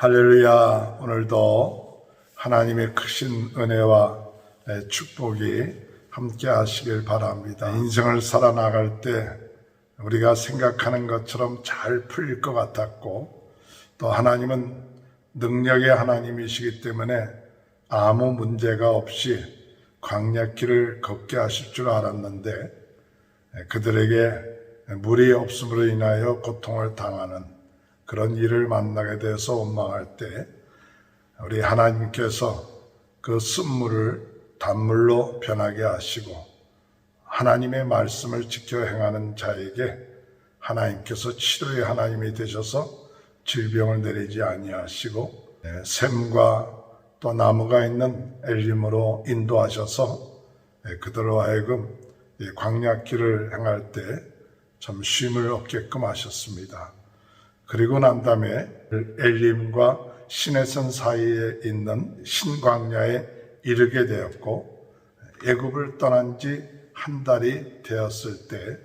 할렐루야. 오늘도 하나님의 크신 은혜와 축복이 함께 하시길 바랍니다. 인생을 살아나갈 때 우리가 생각하는 것처럼 잘 풀릴 것 같았고 또 하나님은 능력의 하나님이시기 때문에 아무 문제가 없이 광야길을 걷게 하실 줄 알았는데 그들에게 물이 없음으로 인하여 고통을 당하는 그런 일을 만나게 돼서 원망할 때 우리 하나님께서 그 쓴물을 단물로 변하게 하시고 하나님의 말씀을 지켜 행하는 자에게 하나님께서 치료의 하나님이 되셔서 질병을 내리지 아니하시고 네, 샘과 또 나무가 있는 엘림으로 인도하셔서 네, 그들로 하여금 이 광야길을 행할 때 참 쉼을 얻게끔 하셨습니다. 그리고 난 다음에 엘림과 시내선 사이에 있는 신광야에 이르게 되었고 애굽을 떠난 지 한 달이 되었을 때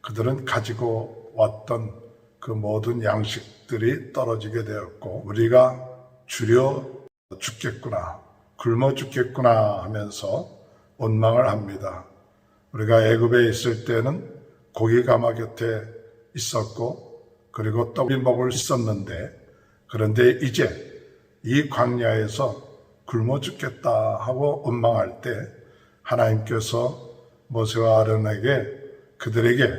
그들은 가지고 왔던 그 모든 양식들이 떨어지게 되었고 우리가 줄여 죽겠구나 굶어 죽겠구나 하면서 원망을 합니다. 우리가 애굽에 있을 때는 고기 가마 곁에 있었고 그리고 떡이 먹을 수 있었는데 그런데 이제 이 광야에서 굶어 죽겠다 하고 원망할 때 하나님께서 모세와 아론에게 그들에게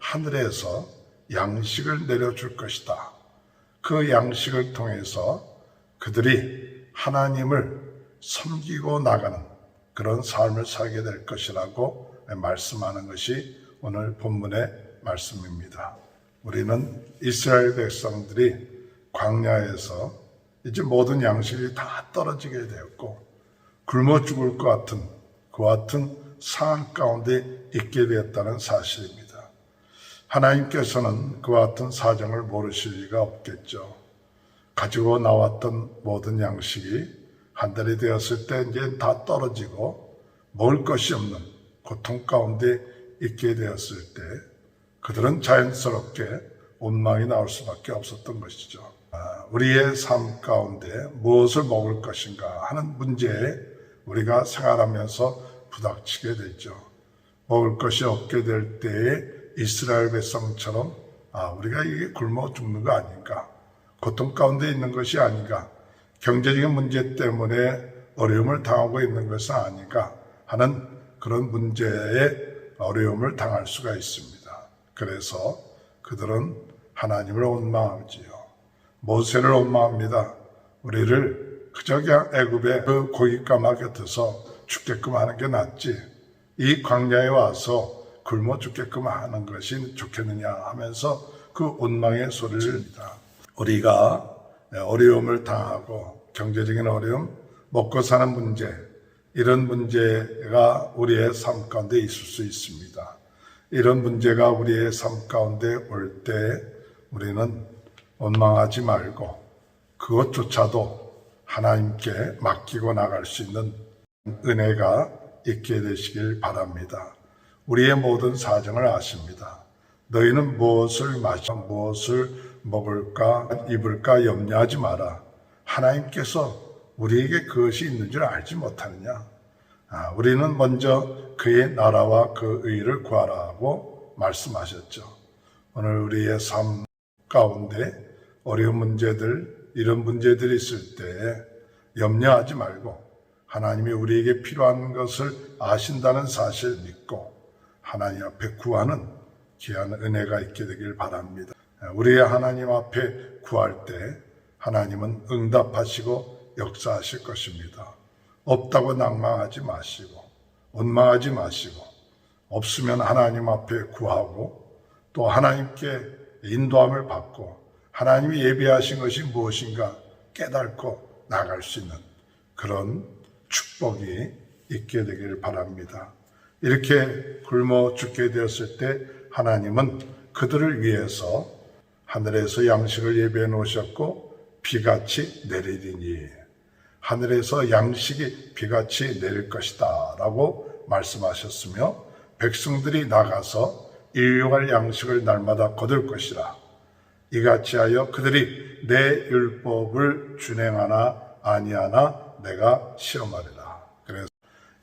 하늘에서 양식을 내려줄 것이다. 그 양식을 통해서 그들이 하나님을 섬기고 나가는 그런 삶을 살게 될 것이라고 말씀하는 것이 오늘 본문의 말씀입니다. 우리는 이스라엘 백성들이 광야에서 이제 모든 양식이 다 떨어지게 되었고 굶어 죽을 것 같은 그 같은 상황 가운데 있게 되었다는 사실입니다. 하나님께서는 그 같은 사정을 모르실 리가 없겠죠. 가지고 나왔던 모든 양식이 한 달이 되었을 때 이제 다 떨어지고 먹을 것이 없는 고통 가운데 있게 되었을 때 그들은 자연스럽게 원망이 나올 수밖에 없었던 것이죠. 아, 우리의 삶 가운데 무엇을 먹을 것인가 하는 문제에 우리가 생활하면서 부닥치게 되죠. 먹을 것이 없게 될 때에 이스라엘 백성처럼 아, 우리가 이게 굶어 죽는 거 아닌가? 고통 가운데 있는 것이 아닌가? 경제적인 문제 때문에 어려움을 당하고 있는 것은 아닌가? 하는 그런 문제에 어려움을 당할 수가 있습니다. 그래서 그들은 하나님을 원망하지요. 모세를 원망합니다. 우리를 그저 애굽의 그 고깃가마 곁에서 죽게끔 하는 게 낫지. 이 광야에 와서 굶어 죽게끔 하는 것이 좋겠느냐 하면서 그 원망의 소리를 듭니다. 우리가 어려움을 당하고 경제적인 어려움, 먹고 사는 문제, 이런 문제가 우리의 삶 가운데 있을 수 있습니다. 이런 문제가 우리의 삶 가운데 올 때 우리는 원망하지 말고 그것조차도 하나님께 맡기고 나갈 수 있는 은혜가 있게 되시길 바랍니다. 우리의 모든 사정을 아십니다. 너희는 무엇을 마시 무엇을 먹을까, 입을까 염려하지 마라. 하나님께서 우리에게 그것이 있는 줄 알지 못하느냐? 아, 우리는 먼저 그의 나라와 그 의를 구하라고 말씀하셨죠. 오늘 우리의 삶 가운데 어려운 문제들, 이런 문제들이 있을 때 염려하지 말고 하나님이 우리에게 필요한 것을 아신다는 사실 믿고 하나님 앞에 구하는 귀한 은혜가 있게 되길 바랍니다. 우리의 하나님 앞에 구할 때 하나님은 응답하시고 역사하실 것입니다. 없다고 낭망하지 마시고 원망하지 마시고 없으면 하나님 앞에 구하고 또 하나님께 인도함을 받고 하나님이 예비하신 것이 무엇인가 깨닫고 나갈 수 있는 그런 축복이 있게 되기를 바랍니다. 이렇게 굶어 죽게 되었을 때 하나님은 그들을 위해서 하늘에서 양식을 예비해 놓으셨고 비같이 내리리니 하늘에서 양식이 비같이 내릴 것이다 라고 말씀하셨으며 백성들이 나가서 일용할 양식을 날마다 거둘 것이라 이같이 하여 그들이 내 율법을 준행하나 아니하나 내가 시험하리라. 그래서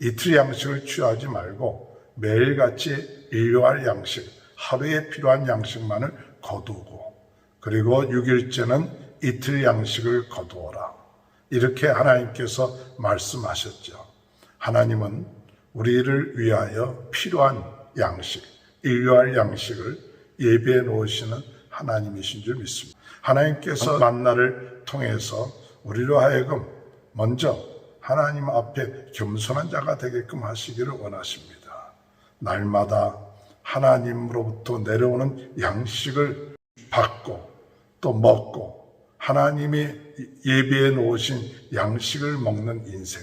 이틀 양식을 취하지 말고 매일같이 일용할 양식, 하루에 필요한 양식만을 거두고 그리고 6일째는 이틀 양식을 거두어라. 이렇게 하나님께서 말씀하셨죠. 하나님은 우리를 위하여 필요한 양식, 인류할 양식을 예비해 놓으시는 하나님이신 줄 믿습니다. 하나님께서 만나를 통해서 우리로 하여금 먼저 하나님 앞에 겸손한 자가 되게끔 하시기를 원하십니다. 날마다 하나님으로부터 내려오는 양식을 받고 또 먹고 하나님이 예비해 놓으신 양식을 먹는 인생.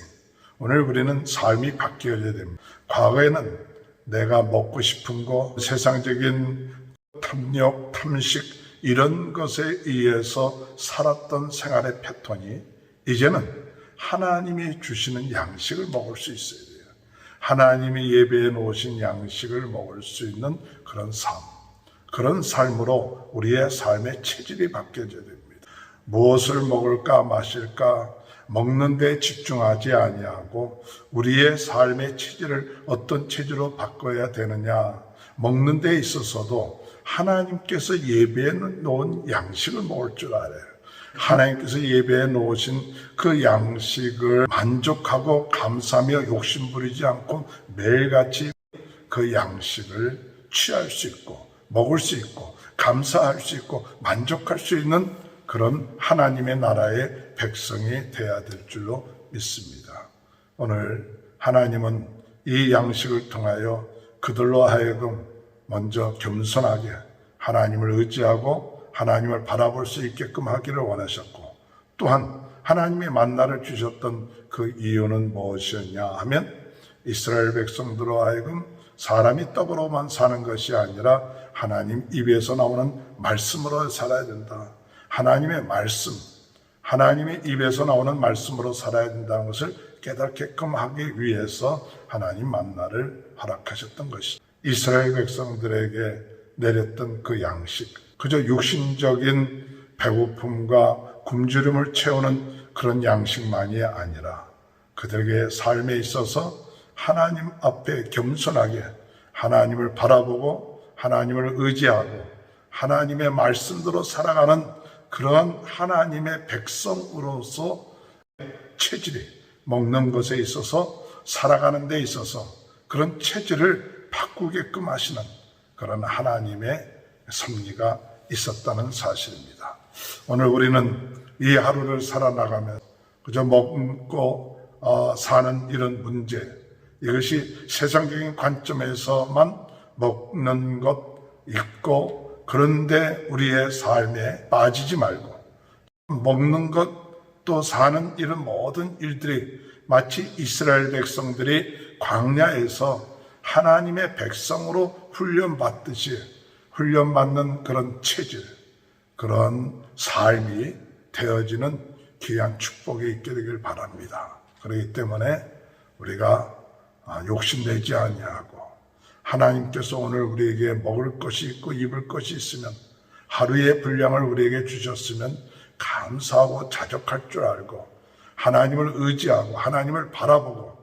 오늘 우리는 삶이 바뀌어야 됩니다. 과거에는 내가 먹고 싶은 거, 세상적인 탐욕, 탐식, 이런 것에 의해서 살았던 생활의 패턴이 이제는 하나님이 주시는 양식을 먹을 수 있어야 돼요. 하나님이 예배해 놓으신 양식을 먹을 수 있는 그런 삶. 그런 삶으로 우리의 삶의 체질이 바뀌어져야 됩니다. 무엇을 먹을까 마실까 먹는 데 집중하지 아니하고 우리의 삶의 체질을 어떤 체질로 바꿔야 되느냐 먹는 데 있어서도 하나님께서 예배해 놓은 양식을 먹을 줄 알아요. 하나님께서 예배해 놓으신 그 양식을 만족하고 감사하며 욕심부리지 않고 매일같이 그 양식을 취할 수 있고 먹을 수 있고 감사할 수 있고 만족할 수 있는 그런 하나님의 나라의 백성이 되어야 될 줄로 믿습니다. 오늘 하나님은 이 양식을 통하여 그들로 하여금 먼저 겸손하게 하나님을 의지하고 하나님을 바라볼 수 있게끔 하기를 원하셨고 또한 하나님의 만나를 주셨던 그 이유는 무엇이었냐 하면 이스라엘 백성들로 하여금 사람이 떡으로만 사는 것이 아니라 하나님 입에서 나오는 말씀으로 살아야 된다. 하나님의 말씀, 하나님의 입에서 나오는 말씀으로 살아야 된다는 것을 깨닫게끔 하기 위해서 하나님 만나를 허락하셨던 것이 이스라엘 백성들에게 내렸던 그 양식, 그저 육신적인 배고픔과 굶주림을 채우는 그런 양식만이 아니라 그들에게 삶에 있어서 하나님 앞에 겸손하게 하나님을 바라보고 하나님을 의지하고 하나님의 말씀대로 살아가는 그러한 하나님의 백성으로서 체질이 먹는 것에 있어서 살아가는 데 있어서 그런 체질을 바꾸게끔 하시는 그런 하나님의 섭리가 있었다는 사실입니다. 오늘 우리는 이 하루를 살아나가면 그저 먹고 어, 사는 이런 문제 이것이 세상적인 관점에서만 먹는 것 있고 그런데 우리의 삶에 빠지지 말고 먹는 것 또 사는 이런 모든 일들이 마치 이스라엘 백성들이 광야에서 하나님의 백성으로 훈련받듯이 훈련받는 그런 체질, 그런 삶이 되어지는 귀한 축복이 있게 되길 바랍니다. 그렇기 때문에 우리가 욕심내지 아니하고 하나님께서 오늘 우리에게 먹을 것이 있고 입을 것이 있으면 하루의 분량을 우리에게 주셨으면 감사하고 자족할 줄 알고 하나님을 의지하고 하나님을 바라보고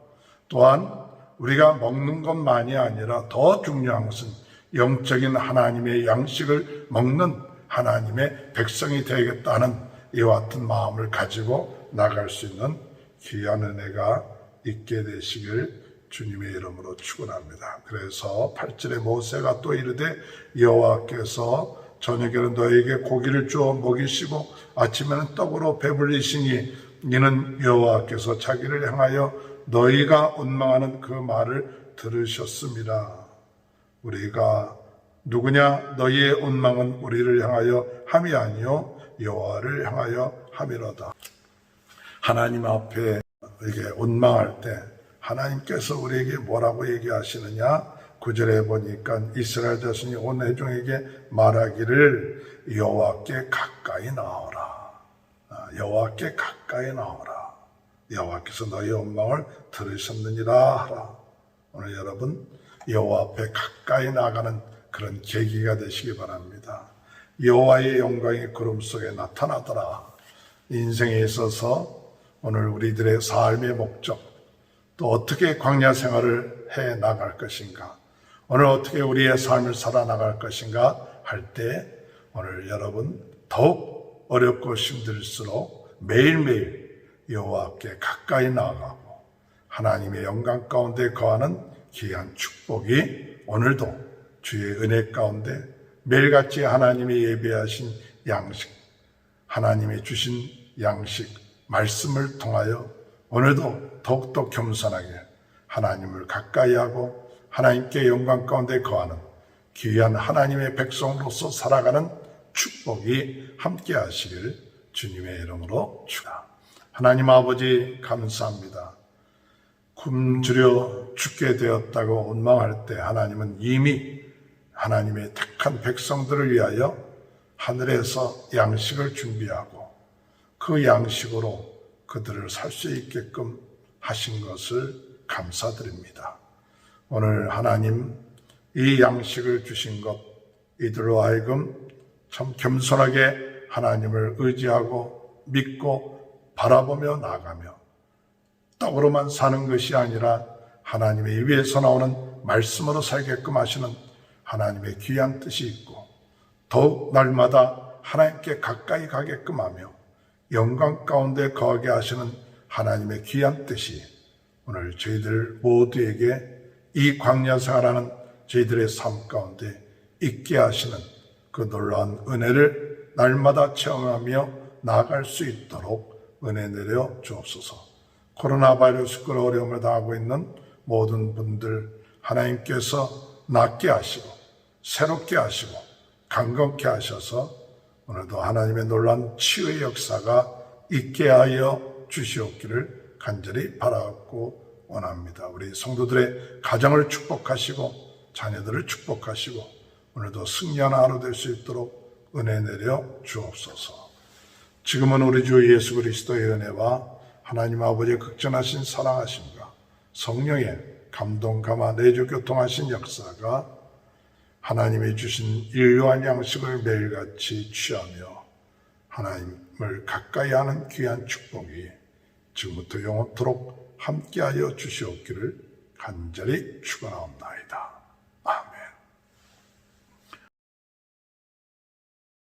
또한 우리가 먹는 것만이 아니라 더 중요한 것은 영적인 하나님의 양식을 먹는 하나님의 백성이 되겠다는 이와 같은 마음을 가지고 나갈 수 있는 귀한 은혜가 있게 되시길 주님의 이름으로 축원합니다. 그래서 8절에 모세가 또 이르되 여호와께서 저녁에는 너에게 고기를 주어 먹이시고 아침에는 떡으로 배불리시니 이는 여호와께서 자기를 향하여 너희가 원망하는 그 말을 들으셨습니다. 우리가 누구냐 너희의 원망은 우리를 향하여 함이 아니요 여호와를 향하여 함이로다. 하나님 앞에 이게 원망할 때 하나님께서 우리에게 뭐라고 얘기하시느냐? 구절에 보니까 이스라엘 자손이 온 회중에게 말하기를 여호와께 가까이 나오라. 아, 여호와께 가까이 나오라. 여호와께서 너희 원망을 들으셨느니라 하라. 오늘 여러분 여호와 앞에 가까이 나가는 그런 계기가 되시기 바랍니다. 여호와의 영광이 구름 속에 나타나더라. 인생에 있어서 오늘 우리들의 삶의 목적, 또 어떻게 광야 생활을 해 나갈 것인가, 오늘 어떻게 우리의 삶을 살아나갈 것인가? 할 때 오늘 여러분 더욱 어렵고 힘들수록 매일매일 여호와께 가까이 나아가고 하나님의 영광 가운데 거하는 귀한 축복이 오늘도 주의 은혜 가운데 매일같이 하나님이 예배하신 양식, 하나님이 주신 양식, 말씀을 통하여 오늘도 더욱더 겸손하게 하나님을 가까이 하고 하나님께 영광 가운데 거하는 귀한 하나님의 백성으로서 살아가는 축복이 함께 하시길 주님의 이름으로 축하. 하나님 아버지 감사합니다. 굶주려 죽게 되었다고 원망할 때 하나님은 이미 하나님의 택한 백성들을 위하여 하늘에서 양식을 준비하고 그 양식으로 그들을 살 수 있게끔 하신 것을 감사드립니다. 오늘 하나님 이 양식을 주신 것 이들로 하여금 참 겸손하게 하나님을 의지하고 믿고 바라보며 나가며 떡으로만 사는 것이 아니라 하나님의 입에서 나오는 말씀으로 살게끔 하시는 하나님의 귀한 뜻이 있고 더욱 날마다 하나님께 가까이 가게끔 하며 영광 가운데 거하게 하시는 하나님의 귀한 뜻이 오늘 저희들 모두에게 이 광야 생활하는 저희들의 삶 가운데 있게 하시는 그 놀라운 은혜를 날마다 체험하며 나아갈 수 있도록 은혜 내려 주옵소서. 코로나 바이러스로 어려움을 당하고 있는 모든 분들 하나님께서 낫게 하시고 새롭게 하시고 강건케 하셔서 오늘도 하나님의 놀란 치유의 역사가 있게 하여 주시옵기를 간절히 바라고 원합니다. 우리 성도들의 가정을 축복하시고 자녀들을 축복하시고 오늘도 승리하는 하루 될 수 있도록 은혜 내려 주옵소서. 지금은 우리 주 예수 그리스도의 은혜와 하나님 아버지의 극전하신 사랑하심과 성령의 감동 감화 내주 교통하신 역사가 하나님이 주신 일요한 양식을 매일같이 취하며 하나님을 가까이 하는 귀한 축복이 지금부터 영원토록 함께하여 주시옵기를 간절히 축원하옵나이다.